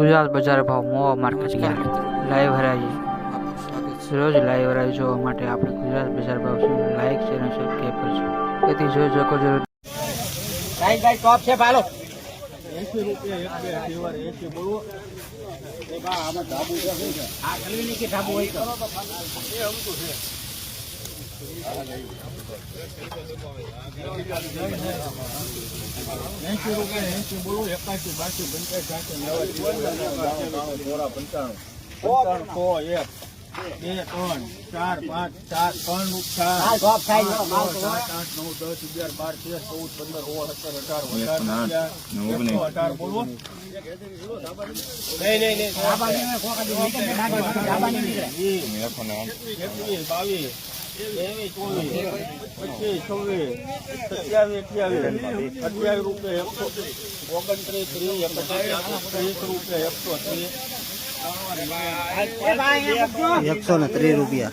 ગુજરાત બજાર ભાવ મોવા market live હરાજી. રોજ લાઈવ હરાજી જોવા માટે આપણે ગુજરાત બજાર ભાવ લાઈક છે અને સબસ્ક્રાઈબ કરશું તેથી જોઈ શકો છો. ગાઈ ગાઈ ટોપ છે ભાલો એસી રૂપિયા એક બે એસી બોલવો એ બા આમાં ધાબુ છે શું છે આ ખલવી કે ધાબુ હોય તો. આઠ નવ દસ અગિયાર બાર તેર ચૌદ પંદર ઓગણ સત્તર અઢાર અઢાર અઢાર બોલો નહીં નહીં નહીં ઢાબાની મેં ખોખા દી નીકળે ને ડાબી બાજુ ઢાબાની નીકળે. એકવીસ બાવીસ ત્રેવીસ પચીસ છવ્વીસ સત્યાવીસ અઠ્યાવીસ અઠ્યાવીસ રૂપિયા એકસો ઓગણત્રીસ ત્રીસ એકત્રીસ ત્રીસ રૂપિયા એકસો ત્રીસ. એકસો ને ત્રીસ રૂપિયા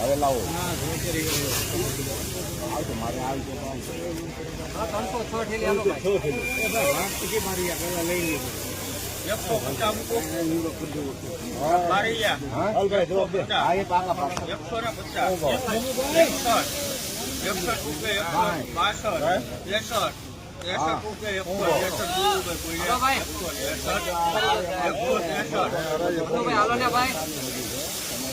લઈ લાવો. ત્રણ, ચાર, પાંચ, છ, મૂકો. મારી ને ભાઈ. ભાઈ.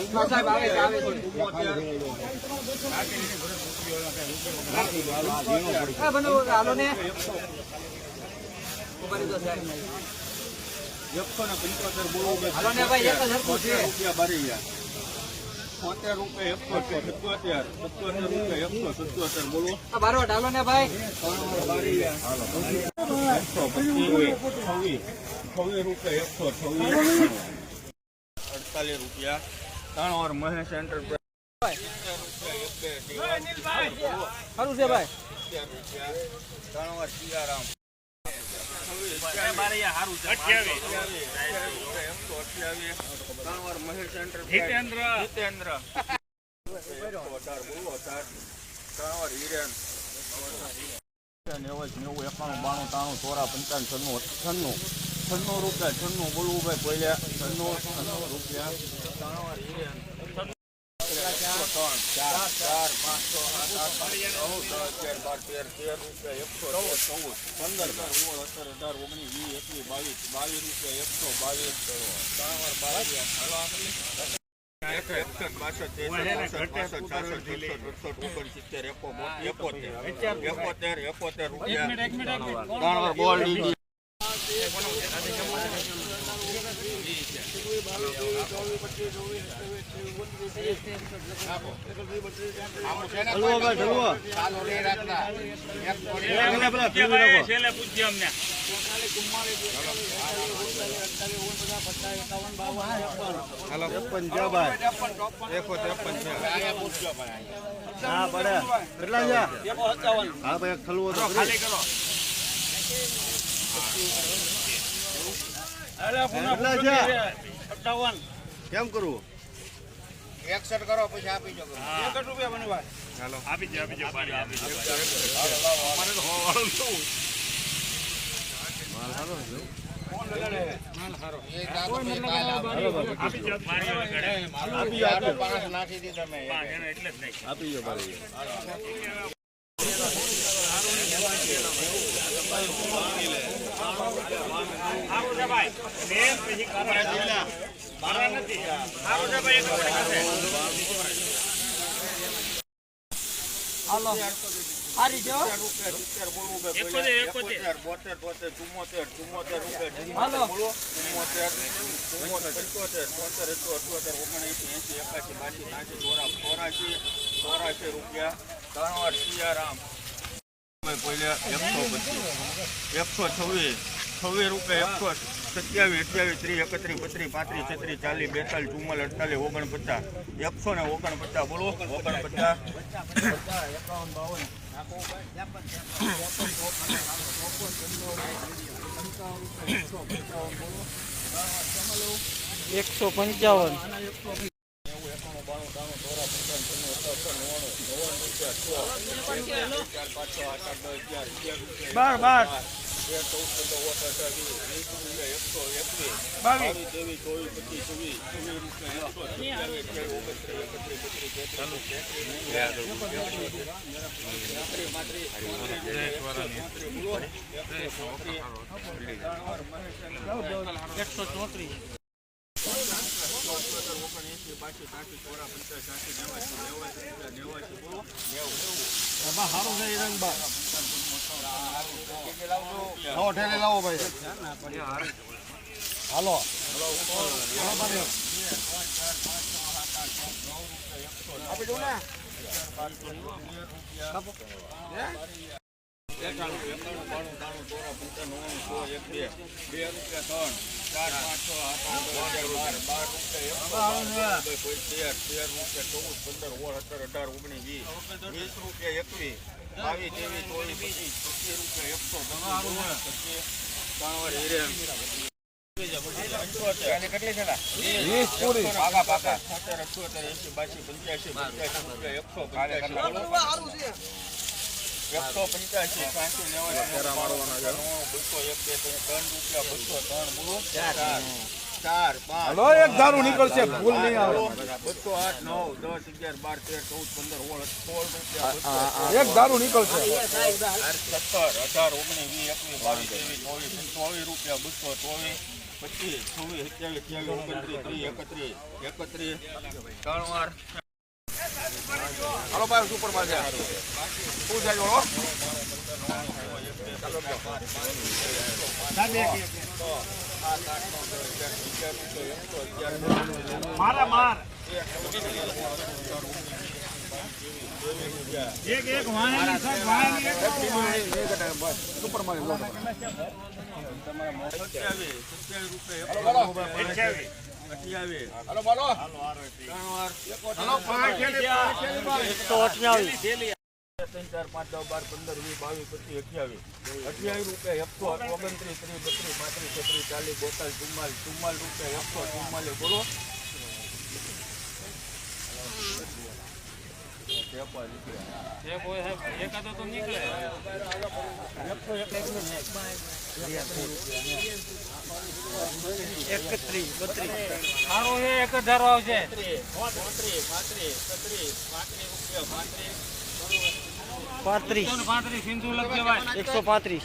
એકસો તોતેર રૂપિયા ભરી ગયા તોતેર રૂપિયા એકસો રૂપિયા એકસો બોલો ભાઈ છવ્વીસ રૂપિયા એકસો છવ્વીસ અડતાલીસ રૂપિયા. ત્રણ વાર મહેશ એન્ટરપ્રાઇઝ સારું છે ભાઈ. ત્રણ ઓર સિયારામ. ત્રણ વાર મહેશ એન્ટરપ્રાઇઝ જીતેન્દ્ર ત્રણ હિરેન. નેવું નેવું એકાણું બાણું ત્રાણું ચોરા પંચાવન છન્નું છન્નું છન્નું રૂપિયા છન્નું બોલવું ભાઈ પહેલા છન્નું છન્નું રૂપિયા. ત્રણ ચાર ચાર પાંચ આઠ આઠ નવ દસ અગિયાર બાર તેર તેર રૂપિયા એકસો ચૌદ ચૌદ પંદર બાર સત્તર અઢાર ઓગણીસ વીસ એકવીસ બાવીસ બાવીસ રૂપિયા એકસો બાવીસ ત્રણ બાવીસ એકોતેર એકોતેર રૂપિયા વાર ત્રેપન છે ભાઈ એકો ત્રેપન છે હા પડે. કેટલા છે હા ભાઈ ખલવો તો ખાલી છે કેમ કરવું? એકસઠ કરો પછી આપી જો એકસઠ રૂપિયા બની ભાઈ આપી આપી પાંચ નાખી દી તમે આપી જો ભાઈ હાલો સારી છે હો. સિત્તેર રૂપિયા સિત્તેર બોલવું ભાઈ હાલો. બોલો ચુમ્મોતેર ચુમ્મોતેર પંચોતેર તોતેર એકસો અઠ્યોતેર ઓગણએંસી એંસી એકાસી બાસી ત્યાંસી ચોરા ચોરાશી ચોરાશી રૂપિયા ત્રણ વાર સિયારામ પહેલા એકસો પચીસ. એકસો છવ્વીસ. છવ્વીસ રૂપિયા એકસો સત્યાવીસ અઠ્યાવીસ ત્રીસ એકત્રીસ બત્રીસ પાંત્રીસ છત્રીસ ચાલીસ બેતાલીસ ચુમ્માલીસ અડતાલીસ ઓગણપચાસ. એકસો ને ઓગણપચાસ બોલો. ઓગણપચાસ. એકસો પંચાવન. બાર બાર. બાવીસ ત્રેવીસ ચોવીસ પચીસ છવ્વીસ છવ્વીસ રૂપિયા એકસો તેત્રીસ એકસો ચોત્રીસ. બાસી ત્યાંસી ચોરા પંચાસ ત્યાંસી નેવાસી નેવાસી લાવો ભાઈ હાલો એકાણું એકાણું બાણું ત્રાણું ચોરા પંચાણું સો એક બે બે ત્રણ ચાર પાંચ છ આઠ બાર બાર રૂપિયા તેર તેર રૂપિયા ચૌદ પંદર સોળ સત્તર અઢાર ઓગણીસ રૂપિયા એકવીસ બાવીસ ત્રેવીસ ચોવીસ પચીસ. રૂપિયા એકસો પચીસ ત્રણ હિરેન કેટલી બાસી પંચ્યાસી પંચ્યાસી એકસો પંચ્યાસી એકસો પંચ્યાસી ત્યાંસી નેવાસી બસો એક બે ત્રણ ત્રણ રૂપિયા બસો ત્રણ ચાર ચાર પાંચ એક દારૂ નીકળશે ભૂલ નહીં આવે. બસો આઠ નવ દસ અગિયાર બાર તેર ચૌદ પંદર સોળ સોળ રૂપિયા એક. ધારું નીકળશે. સત્તર અઢાર ઓગણીસ વીસ એકવીસ બાવીસ ત્રેવીસ ચોવીસ ચોવીસ રૂપિયા બસો ચોવીસ પચીસ છવ્વીસ સત્યાવીસ ત્યાવીસ ઓગણત્રીસ ત્રીસ એકત્રીસ એકત્રીસ ત્રણ વાર હાલો ભાઈ સુપર માર્કેટ. શું છે જોડો મારા માર. એક એક વાણી સાહેબ વાણી સુપર માર્કેટ સત્યાવીસ સત્યાવીસ રૂપિયા અઠ્યાવીસ અઠ્યાવીસ હાલો બોલો ત્રણ વાર હાલો. પાંચ ઠેલે પાંચ ઠેલે ભાઈ એકસો અઠ્યાવીસ. ત્રણ ચાર પાંચ દસ બાર પંદર વીસ બાવીસ પચીસ અઠ્યાવીસ અઠ્યાવીસ રૂપિયા એકસો ઓગણત્રીસ ત્રીસ બત્રીસ પાંત્રીસ છત્રીસ ચાલીસ બોતાલીસ ચુમ્માલીસ ચુમ્માલીસ રૂપિયા હપ્તો ચુમ્માલીસ બોલો. એકાદો તો નીકળે એકત્રીસ બત્રીસ સારો છે એક હજાર આવશે પાંત્રીસ પાંત્રીસ એકસો પાંત્રીસ.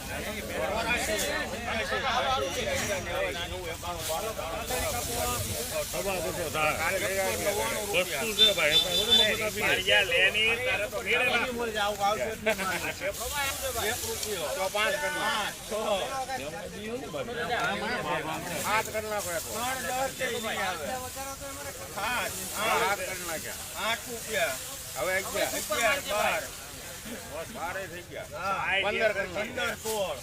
આઠ રૂપિયા. હવે અગિયાર અગિયાર બાર બારે થઈ ગયા પંદર પંદર સોળ.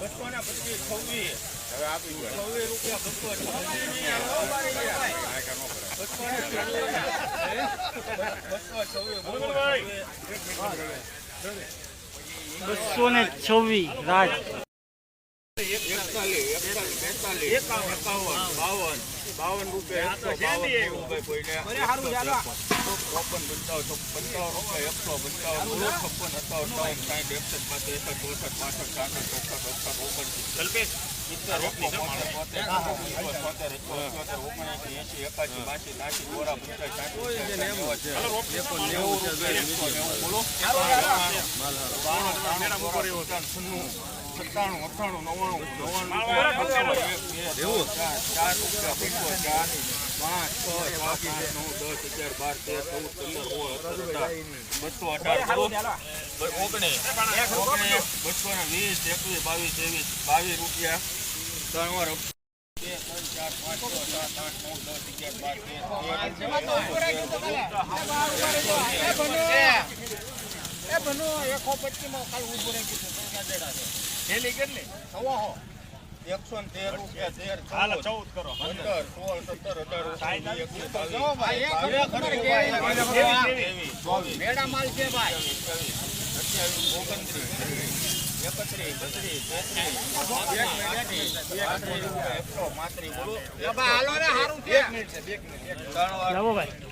બસો ને પચીસ. છવ્વીસ. હવે આપી છવ્વીસ રૂપિયા બસો બસો ને છવ્વીસ રાજ. બાવન રૂપિયા એકસો બાવન કોઈને ચોપન પંચાવન રૂપિયા રૂપિયા. સત્તાણું અઠ્ઠાણું નવ્વાણું નવ્વાણું બે, ચાર, ચાર રૂપિયા પંચો, ચાર, પાંચ, છ, સાત, આઠ, નવ, દસ, અગિયાર, બાર, તેર, ચૌદ, પંદર, બસો, ને વીસ, એકવીસ, બાવીસ, ત્રેવીસ, બાવીસ રૂપિયા ત્રણ વાર ચાર, પાંચ, છ, સાત, આઠ, નવ, દસ, અગિયાર, બાર, તેર, એ બનો એકો પટ્ટીમાં કાલ ઊભું રાખી છે. થેલી કેટલી સવા એકસો ને તેર રૂપિયા તેર ચૌદ કરો પંદર સોળ સત્તર અઢાર ઓગણીસ એકત્રીસ માલ છે ભાઈ અઠ્યાવીસ ઓગણત્રીસ હાલો ત્રણ વાર